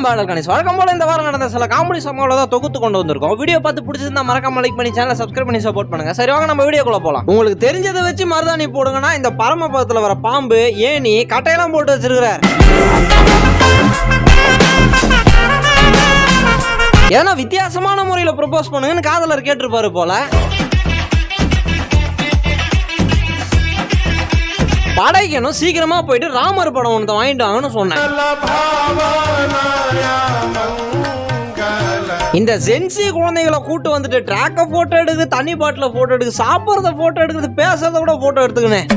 வணக்கம் பாடல் கணேஷ். வழக்கம் போல இந்த வாரம் நடந்த சில காமெடி சம்பவங்களை தான் தொகுத்து கொண்டு வந்திருக்கோம். வீடியோ பார்த்து பிடிச்சிருந்தா மறக்காம லைக் பண்ணி சேனல் சப்ஸ்கிரைப் பண்ணி சப்போர்ட் பண்ணுங்க. சரி வாங்க நம்ம வீடியோக்குள்ள போலாம். உங்களுக்கு தெரிஞ்சதை வச்சு மருதாணி போடுங்கன்னா இந்த பரமபதத்தில் வர பாம்பு ஏணி கட்டையெல்லாம் போட்டு வச்சிருக்கிறார். ஏன்னா வித்தியாசமான முறையில் ப்ரொபோஸ் பண்ணுங்கன்னு காதலர் கேட்டிருப்பாரு போல. படைக்கணும். சீக்கிரமா போயிட்டு ராமர் படம் ஒன்று வாங்கிட்டு வாங்கன்னு சொன்னேன். இந்த ஜென்சி குழந்தைகளை கூட்டு வந்துட்டு ட்ராக்கை போட்டோ எடுக்குது தண்ணி பாட்டில் போட்டோ எடுக்குது சாப்பிட்றத போட்டோ எடுக்குது பேசுறத கூட போட்டோ எடுத்துக்கினேன்.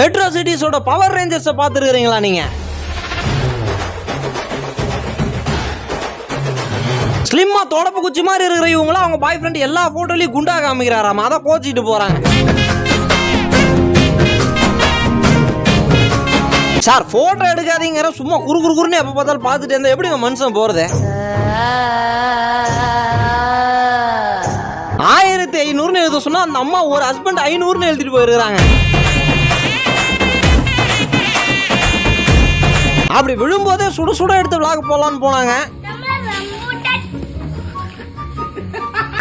மெட்ரோ சிட்டிஸோட பவர் ரேஞ்சர்ஸை பார்த்துருக்கிறீங்களா நீங்கள் ஸ்லிம்மா தொடப்பு குச்சி மாதிரி இருக்கிற இவங்கள அவங்க பாய் ஃப்ரெண்ட் எல்லா போட்டோலயும் குண்டா காமிக்கிறாராமா? அதை கோச்சிட்டு போறாங்க. சார் போட்டோ எடுக்காதீங்கிற சும்மா குறு குறு குறுன்னு எப்போ பார்த்தாலும் பார்த்துட்டு இருந்தா எப்படிங்க மனுஷன் போறது? ஆயிரத்தி ஐநூறுன்னு எழுத சொன்னா அந்த அம்மா ஒரு ஹஸ்பண்ட் ஐநூறுன்னு எழுதிட்டு போயிருக்கிறாங்க. அப்படி விழும்போதே சுட சுட எடுத்து விளாக போலான்னு போனாங்க.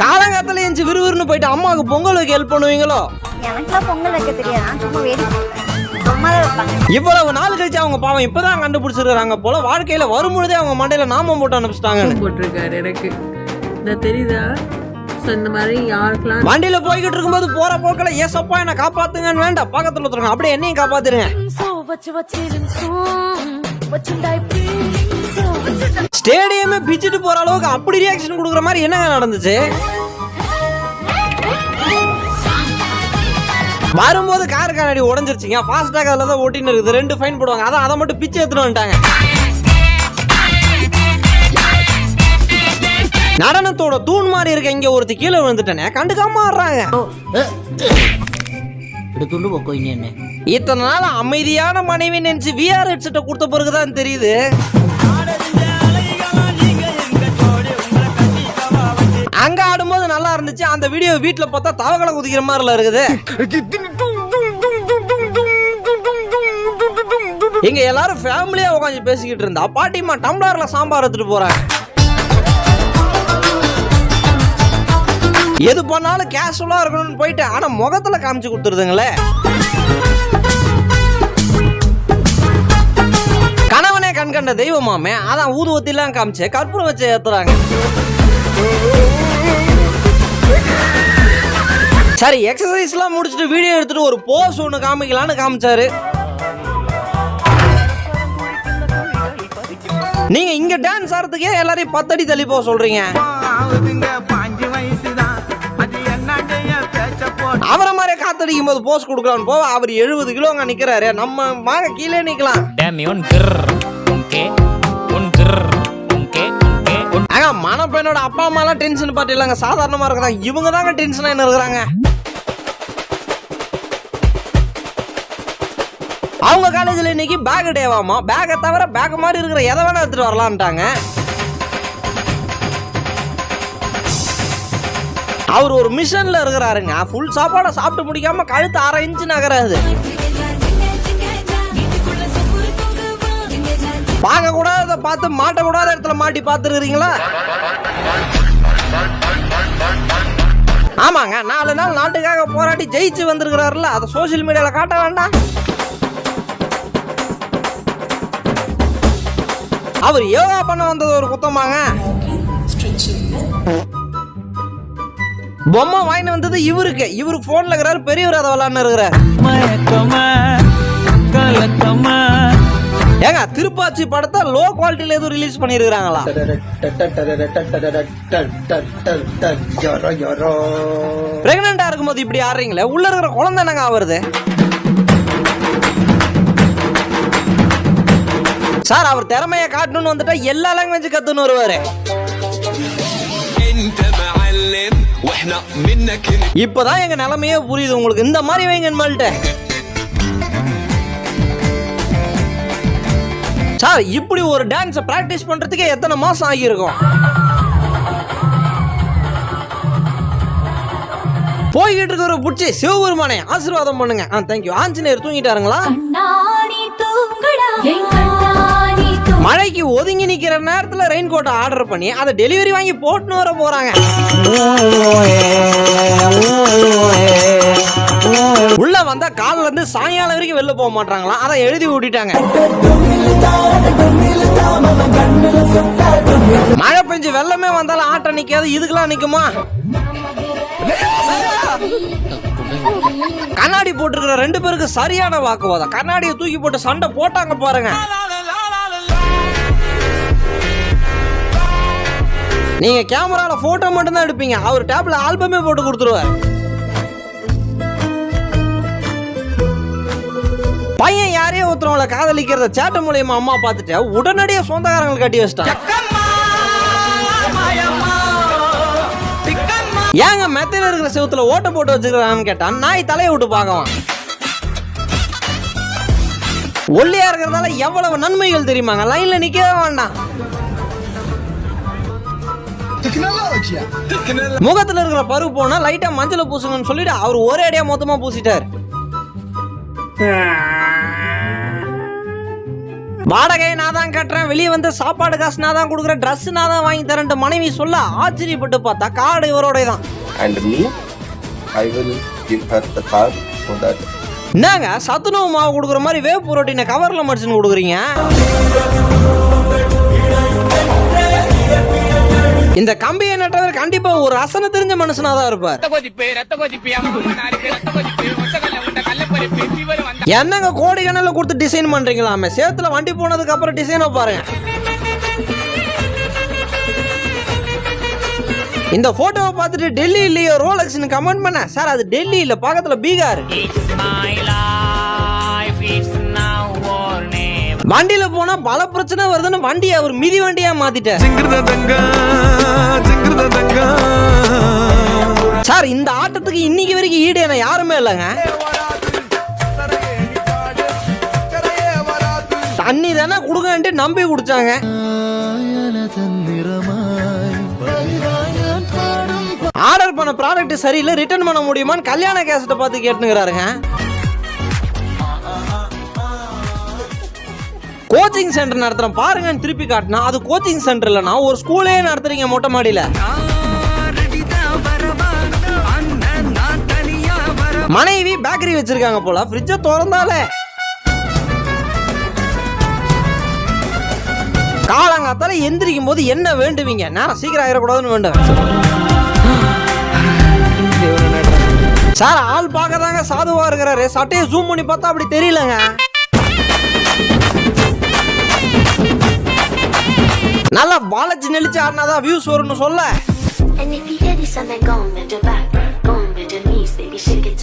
காலங்காத்துல எஞ்சி விறுவிறுன்னு போயிட்டு அம்மாவுக்கு பொங்கல் வைக்க ஹெல்ப் பண்ணுவீங்களோ? எனக்குலாம் பொங்கல் வைக்க தெரியாது. நான் சும்மா வேடிக்கை இவ்வளவு நாள் கழிச்சு அவங்க பாவம் இப்பதான் கண்டுபிடிச்சிருக்காங்க போல வாழ்க்கையில வரும்பொழுதே அவங்க மண்டையில நாமம் போட்டு அனுப்பிச்சிட்டாங்க போட்டிருக்காரு எனக்கு. தெரியுதா? இந்த மாதிரி யாருக்கெல்லாம் வண்டியில போய்கிட்டு இருக்கும்போது போற போக்கில் ஏசப்பா என்ன காப்பாத்துங்கன்னு வேண்டாம். பக்கத்துல ஒருத்தருங்க அப்படியே என்னையும் காப்பாத்துருங்க. ஸ்டேடியமே பிச்சுட்டு போற அளவுக்கு அப்படி ரியாக்ஷன் கொடுக்குற மாதிரி என்னங்க நடந்துச்சு? வரும்போது கார் கண்ணாடி உடஞ்சிருச்சுங்க. ஃபாஸ்டாக் அதில் தான் ஓட்டின்னு இருக்குது. ரெண்டு ஃபைன் போடுவாங்க. அதான் அதை மட்டும் பிச்சு எடுத்துட்டு வந்துட்டாங்க. நடனத்தோட தூண் மாதிரி இருக்க இங்க ஒருத்தி கீழே விழுந்துட்டேனே. கண்டுக்காம ஆடுறாங்க. என்ன? இத்தனை நாள் அமைதியான மனைவி நினைச்சு விஆர் ஹெட்செட்டை கொடுத்த பிறகுதான் தெரியுது. அங்க ஆடும்போது நல்லா இருந்துச்சு. அந்த வீடியோ வீட்ல பார்த்தா தவக்கலை குதிக்கிற மாதிரில இருக்குது. இங்க எல்லாரும் ஃபேமிலியா உட்காந்து பேசிக்கிட்டு இருந்தா. பாட்டிமா டம்ளர்ல சாம்பார் எடுத்துட்டு போறாங்க. எது பண்ணாலும் கேஷுவலா இருக்கணும்னு போயிட்டு ஆனா முகத்துல காமிச்சு கொடுத்துருதுங்களே. கணவனே கண் கண்ட தெய்வமாமே. அதான் ஊதுவத்திலாம் காமிச்சு கற்பூரம் வச்சு ஏத்துறாங்க. சரி எக்ஸசைஸ்லாம் முடிச்சுட்டு வீடியோ எடுத்துட்டு ஒரு போஸ் ஒன்று காமிக்கலான்னு காமிச்சாரு. நீங்க இங்க டான்ஸ் ஆடுறதுக்கே எல்லாரையும் பத்தடி தள்ளி போக சொல்றீங்க. அவரை மாதிரி காத்தடிக்கும் போது போஸ் கொடுக்கலான்னு போவ அவர் எழுபது கிலோங்க நிக்கிறாரு. நம்ம வாங்க கீழே நிக்கலாம். மணப்பெண்ணோட அப்பா அம்மா எல்லாம் டென்ஷன் பார்ட்டி இல்லைங்க சாதாரணமா இருக்கிறாங்க இவங்க தாங்க டென்ஷனா என்ன இருக்கிறாங்க அவங்க காலேஜில் இன்னைக்கு பேக் டேவாமா பேக்கை தவிர பேக் மாதிரி இருக்கிற எதை வேணா எடுத்துட்டு வரலான்ட்டாங்க அவர் ஒரு மிஷனில் இருக்கிறாருங்க. ஃபுல் சாப்பாடை சாப்பிட்டு முடிக்காம கழுத்து அரை இன்ச்சு நகராது. பார்க்க கூடாத பார்த்து மாட்ட கூடாத இடத்துல மாட்டி பார்த்துருக்கிறீங்களா? ஆமாங்க நாலு நாள் நாட்டுக்காக போராடி ஜெயிச்சு வந்திருக்கிறாருல அதை சோஷியல் மீடியாவில் காட்ட வேண்டாம். அவர் யோகா பண்ண வந்தது ஒரு குத்தமாங்க. பொம்மை வாங்கிட்டு வந்தது இவருக்கு. இவரு போன்ல இருக்கிறாரு பெரியவர் அதை விளாண்டு இருக்கிறார். ஏங்க திருப்பாச்சி படத்தை லோ குவாலிட்டியில எதுவும் ரிலீஸ் பண்ணிருக்காங்களா பிரெக்னண்டா இருக்கும்போது இப்படி ஆடுறீங்களே உள்ள இருக்கிற குழந்தை என்னங்க ஆவருது சார் அவர் திறமையை காட்டணும்னு வந்துட்டா எல்லா லாங்குவேஜ் கத்துன்னு வருவாரு. இப்பதான் எங்க நிலைமையே புரியுது உங்களுக்கு. இந்த மாதிரி வைங்க சார் இப்படி ஒரு டான்ஸை ப்ராக்டிஸ் பண்ணுறதுக்கே எத்தனை மாதம் ஆகியிருக்கும்? போய்கிட்டு ஒரு பிடிச்சி சிவபெருமானை ஆசீர்வாதம் பண்ணுங்க. ஆ தேங்க்யூ ஆஞ்சநேயர் தூங்கிட்டாருங்களா? மழைக்கு ஒதுங்கி நிக்கிற நேரத்துல ரெயின் கோட்டை ஆர்டர் பண்ணி அதை டெலிவரி வாங்கி போட்டுன்னு வர போறாங்க. உள்ள வந்தா காலில இருந்து சாயங்காலம் வரைக்கும் வெளில போக மாட்டாங்களாம் அதை எழுதி விட்டுட்டாங்க. மழை பெஞ்சு வெள்ளமே வந்தாலும் ஆட்டம் நிக்காது இதுக்கெல்லாம் நிக்குமா? கண்ணாடி போட்டிருக்கிற ரெண்டு பேருக்கு சரியான வாக்குவாதம். கண்ணாடியை தூக்கி போட்டு சண்டை போட்டாங்க பாருங்க. நீங்க கேமரால போட்டோ மட்டும் தான் எடுப்பீங்க. அவர் டேப்ல ஆல்பமே போட்டு கொடுத்துருவார். பையன் யாரையோ ஒருத்தவங்கள காதலிக்கிறத சேட்டை மூலியமா அம்மா பார்த்துட்டு உடனடியே சொந்தக்காரங்களை கட்டி வச்சிட்டாங்க ஏங்க மெத்தையில் இருக்கிற செவுத்துல ஓட்ட போட்டு வச்சுக்கிறான்னு கேட்டான். நாய் தலையை விட்டு பார்க்கலாம் ஒல்லியா இருக்கிறதால எவ்வளவு நன்மைகள் தெரியுமாங்க? லைன்ல நிக்கவே வேண்டாம். முகத்துல இருக்கிற பரு போனா லைட்டா மஞ்சள பூசுங்கன்னு சொல்லிட்டு அவர் ஒரே அடியா மொத்தமா பூசிட்டார். வாடகையை நான் தான் கட்டுறேன் வெளியே வந்து சாப்பாடு காசு நான் தான் கொடுக்குறேன் ட்ரெஸ் நான் தான் வாங்கி தரேன்ட்டு மனைவி சொல்ல ஆச்சரியப்பட்டு பார்த்தா காடு இவரோட தான். And me, I will give her the car so that. என்னங்க சத்துணவு மாவு கொடுக்குற மாதிரி வேவு புரோட்டீனை கவர்ல மடிச்சுன்னு கொடுக்குறீங்க? இந்த கம்பியை நட்டவர் கண்டிப்பா ஒரு ரசனை தெரிஞ்ச மனுஷனா தான் இருப்பார் என்னங்க கோடி கணக்கில் கொடுத்து டிசைன் பண்றீங்களாமே? சேத்துல வண்டி போனதுக்கு அப்புறம் டிசைனை பாருங்க. இந்த போட்டோவை பார்த்துட்டு டெல்லி இல்லையோ ரோலக்ஸ்னு கமெண்ட் பண்ண சார் அது டெல்லி இல்ல பக்கத்துல பீகார். வண்டியில போனா பல பிரச்சனை வருதுன்னு வண்டியை அவர் மிதி வண்டியா மாத்திட்டார். சார் இந்த ஆட்டத்துக்கு இன்னைக்கு வரைக்கும் ஈடு என யாருமே இல்லைங்க. தண்ணி தானே கொடுங்கன்ட்டு நம்பி குடிச்சாங்க. ஆர்டர் பண்ண ப்ராடக்ட் சரியில்லை ரிட்டர்ன் பண்ண முடியுமான்னு கல்யாண கேசட்டை பார்த்து கேட்டுங்கிறாருங்க கோச்சிங் சென்டர் நடத்துறேன். பாருங்கன்னு திருப்பி காட்டினா அது கோச்சிங் சென்டர் இல்லைனா ஒரு ஸ்கூலே நடத்துறீங்க மொட்டை மாடியில. மனைவி பேக்கரி வச்சிருக்காங்க போல ஃப்ரிட்ஜை திறந்தாலே. காலங்காத்தால எந்திரிக்கும் போது என்ன வேண்டுவீங்க? நேரம் சீக்கிரம் ஆயிடக்கூடாதுன்னு வேண்டுவேன். சார் ஆள் பார்க்க தாங்க சாதுவா இருக்கிறாரு. சட்டையை ஜூம் பண்ணி பார்த்தா அப்படி தெரியலங்க. நல்லா வளைச்சு நெளிச்சு ஆடினாதான் வியூஸ் வரும்னு சொல்ல.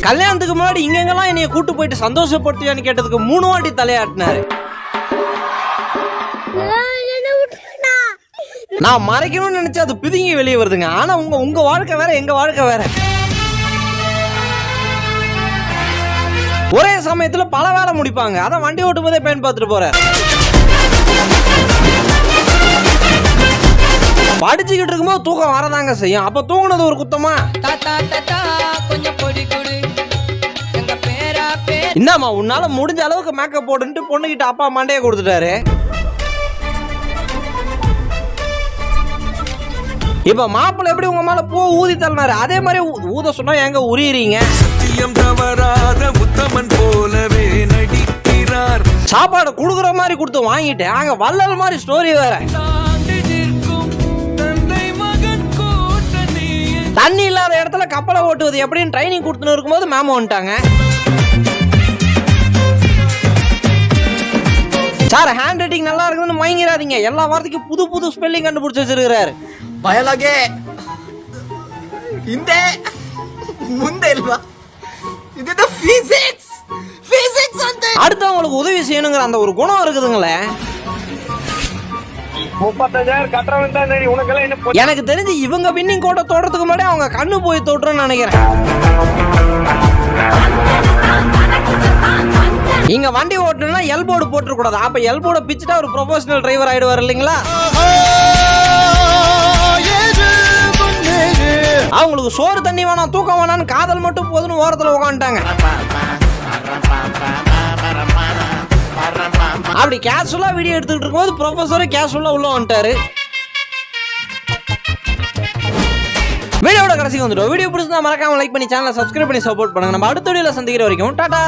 கல்யாணத்துக்கு முன்னாடி இங்கெங்கெல்லாம் என்னைய கூட்டு போயிட்டு சந்தோஷப்படுத்தியான்னு கேட்டதுக்கு மூணு வாட்டி தலையாட்டினாரு. நான் மறைக்கணும்னு நினைச்சா அது பிதுங்கி வெளியே வருதுங்க. ஆனா உங்க உங்க வாழ்க்கை வேற எங்க வாழ்க்கை வேற. ஒரே சமயத்துல பல வேலை முடிப்பாங்க. அதான் வண்டி ஓட்டும் போதே பயன் பார்த்துட்டு படிச்சுக்கிட்டு இருக்கும்போது தூக்கம் வரதாங்க செய்யும். அப்ப தூங்குனது ஒரு குத்தமா? என்னம்மா உன்னால முடிஞ்ச அளவுக்கு மேக்கப் போடுன்ட்டு பொண்ணுகிட்ட அப்பா மண்டையை கொடுத்துட்டாரு. இப்ப மாப்பிள்ளை எப்படி உங்க மேல பூ ஊதி தள்ளினாரு? அதே மாதிரி ஊத சொன்னா எங்க உரியுறீங்க? சத்தியம் தவறாத உத்தமன் போலவே நடிக்கிறார். சாப்பாடு குடுக்குற மாதிரி கொடுத்து வாங்கிட்டேன். அங்க வள்ளல் மாதிரி ஸ்டோரி வேற. தண்ணி இல்லாத இடத்துல கப்பலை ஓட்டுவது எப்படின்னு ட்ரைனிங் கொடுத்துன்னு இருக்கும்போது மேம் வந்துட்டாங்க. சார் ஹேண்ட் ரைட்டிங் நல்லா இருக்குதுன்னு மயங்கிறாதீங்க எல்லா வார்த்தைக்கும் புது புது ஸ்பெல்லிங் கண்டுபிடிச்சி வச்சிருக்கிறாரு. பயலாகே. இந்த முந்தை இல்லவா இதுதான் ஃபிசிக்ஸ் ஃபிசிக்ஸ் வந்து அடுத்தவங்களுக்கு உதவி செய்யணுங்கிற அந்த ஒரு குணம் இருக்குதுங்களே. எனக்கு தெரிஞ்சு இவங்க வின்னிங் கோட்டை தொடுறதுக்கு முன்னாடி அவங்க கண்ணு போய் தோட்டுறன்னு நினைக்கிறேன். இங்க வண்டி ஓட்டணும்னா எல்போர்டு போட்டுறக்கூடாது அப்ப எல்போர்டை பிச்சுட்டா ஒரு ப்ரொஃபஷனல் டிரைவர் ஆயிடுவார் இல்லைங்களா? அவங்களுக்கு சோறு தண்ணி வேணாம் தூக்கம் வேணாம்னு காதல் மட்டும் போதுன்னு ஓரத்தில் உட்காந்துட்டாங்க அப்படி கேஷுவலாக வீடியோ எடுத்துக்கிட்டு இருக்கும்போது ப்ரொஃபஸரும் கேஷுவலாக உள்ள வந்துட்டாரு. வீடியோட கடைசிக்கு வந்துடும் வீடியோ பிடிச்சிருந்தா மறக்காம லைக் பண்ணி சேனலை சப்ஸ்கிரைப் பண்ணி சப்போர்ட் பண்ணுங்க. நம்ம அடுத்த வீடியோவில் சந்திக்கிற வரைக்கும் டாடா!